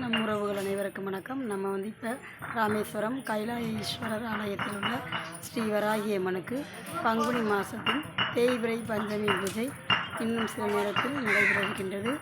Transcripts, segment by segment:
நம் உறவுகள் அனைவருக்கும் வணக்கம். நம்ம வந்து இப்போ ராமேஸ்வரம் கைலாயேஸ்வரர் ஆலயத்தில் உள்ள ஸ்ரீவராகி அம்மனுக்கு பங்குனி மாதத்தின் தேய்பிரை பஞ்சமி பூஜை இன்னும் சில நேரத்தில் நடைபெற இருக்கின்றது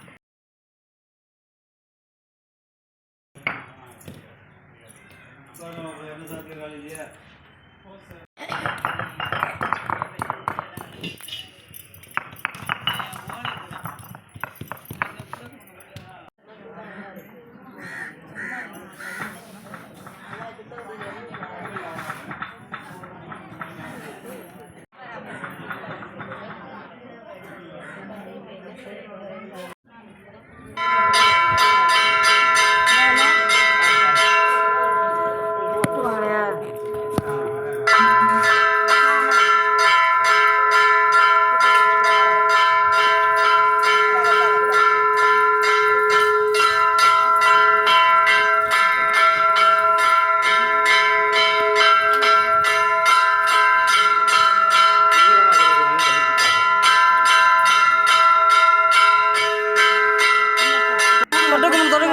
그럼 너를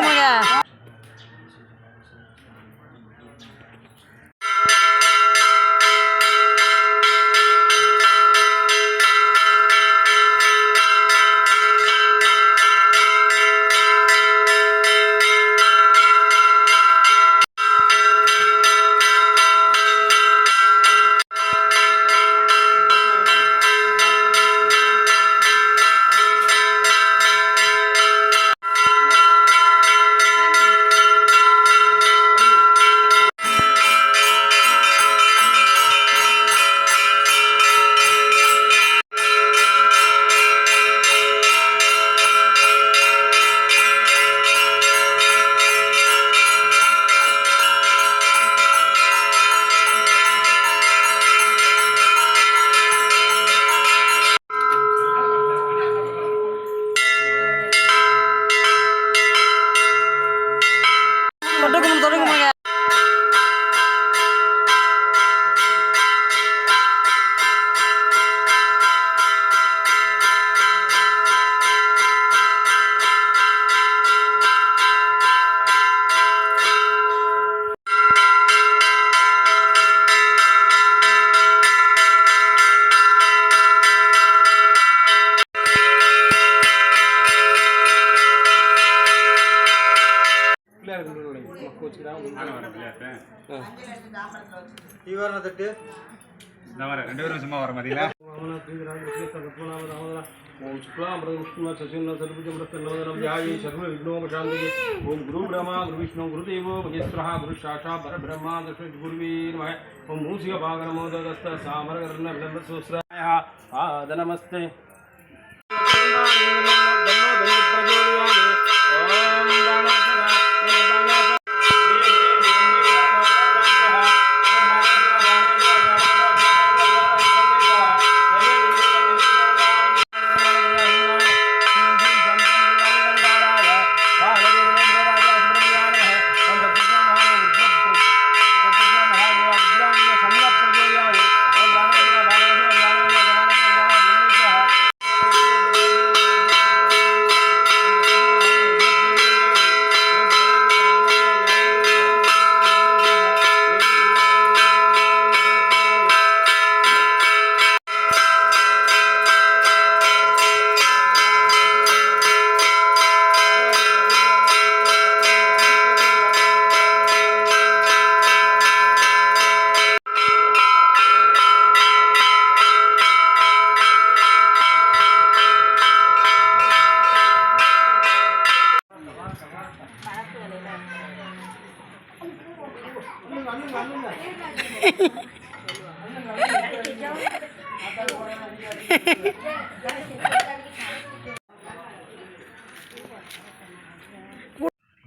தீவாரண தட்டு இந்த வர ரெண்டு பேரும் சும்மா வர மாதிரிங்களா ஓம் சுக்லாம் பிரதம் விஷ்ணு சசின சர்வஜம் ரத்தனோதரம் யாயி சர்வ விக்னோபசாந்தி ஓம் குரு பிரம்மா குரு விஷ்ணு குருதேவோ மகேஸ்வரः குரு சாஷா பரபிரம்மா தஸ்மை குருவே நமः ஓம் மூசிக பாகனமோதஸ்த சாமரகர்ண விளம்ப சோஸ்ராய ஆதனமஸ்தே ஓம்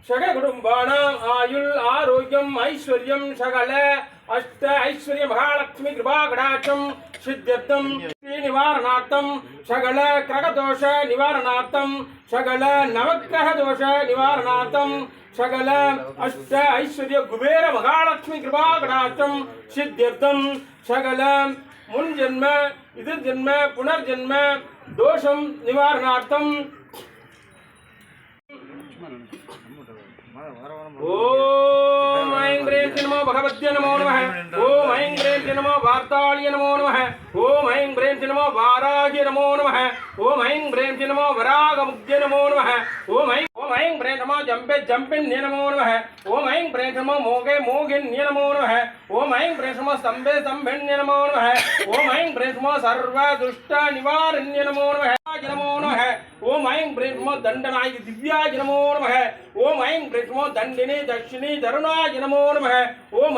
சககுடும்பானாம் ஆயுள் ஆரோக்கியம் ஐஸ்வர்யம் சகல அஷ்ட ஐஸ்வர்ய மகாலட்சுமி கிருபா கடாட்சம் சித்தம் ನಿವಾರಣಾರ್ಥಂ ಸಗಳ ಕ್ರಗದೋಷ ನಿವಾರಣಾರ್ಥಂ ಸಗಳ ನವಗ್ರಹ ದೋಷ ನಿವಾರಣಾರ್ಥಂ ಸಕಲ ಅಷ್ಟ ಐಶ್ವರ್ಯ ಕುಬೇರ ಮಹಾಲಕ್ಷ್ಮಿ ಕೃಪಾ ಕಟಾಕ್ಷಂ ಸಿದ್ಧ್ಯರ್ಥಂ ಸಕಲ ಮುನ್ಜನ್ಮ ಇದ್ರ ಜನ್ಮ ಪುನರ್ಜನ್ಮ ದೋಷಂ ನಿವಾರಣಾರ್ಥಂ ಓಂ ಐಂ ಭಗವತ್ಯ ನಮೋ ನಮಃ ஐம் பிரேம் சினமோ வார்த்தாளிய நமோ நம ஓம் ஐம் பிரேம் சினமோ வாராகிய நமோ நம ஓம் ஐம் பிரேம் சினமோ வராக முக்திய நமோ நம ஓம் ஐம் ஓம் ஐம் கிரீம் நமோ ஜம்பே ஜம்பின்ய நமோ நம ஓம் ஐம் கிரீம் நமோ மோகே மோகின்ய நமோ நம ஓம் ஐம் கிரீம் நமோ ஸ்தம்பே ஸ்தம்பின்ய நமோ நமः ஓம் ஐம் கிரீம் நமோ சர்வ துஷ்ட நிவாரண்ய நமோ நம நமோ நமः ஓம் ஐம் கிரீம் நமோ திவ்யாய நமோ நமः ஓம் தண்டினி தட்சிணி தருணாய நமோ ஓம்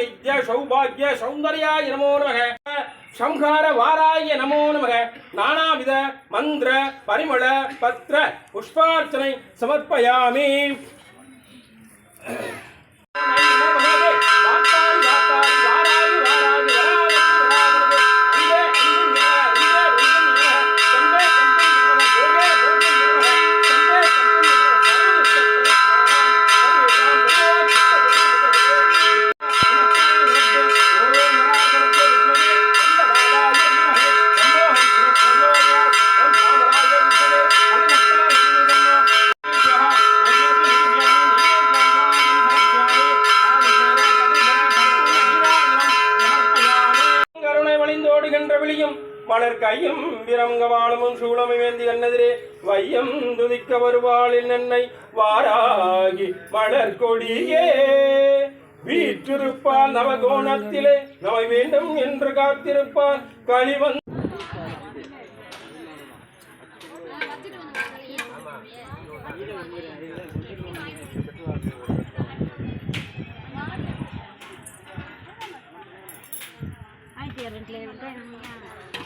நித்ய சௌபாகிய சௌந்தர்யாய நமோ சம்ஹார வாராய நமோ நமக. நானாவித மந்திர பரிமள பத்திர புஷ்பார்ச்சனை சமர்ப்பயாமி. கருணை மலர் கையும் விரங்கவாளமும் சூளமை வேந்தி கண்ணெதிரே வையம் துதிக்க வருவாளில் நன்னை வாராகி மலர் கொடியே. வீற்றிருப்பால் நவகோணத்திலே நமை வேண்டும் என்று காத்திருப்பால் கழிவன் ரெண்டு.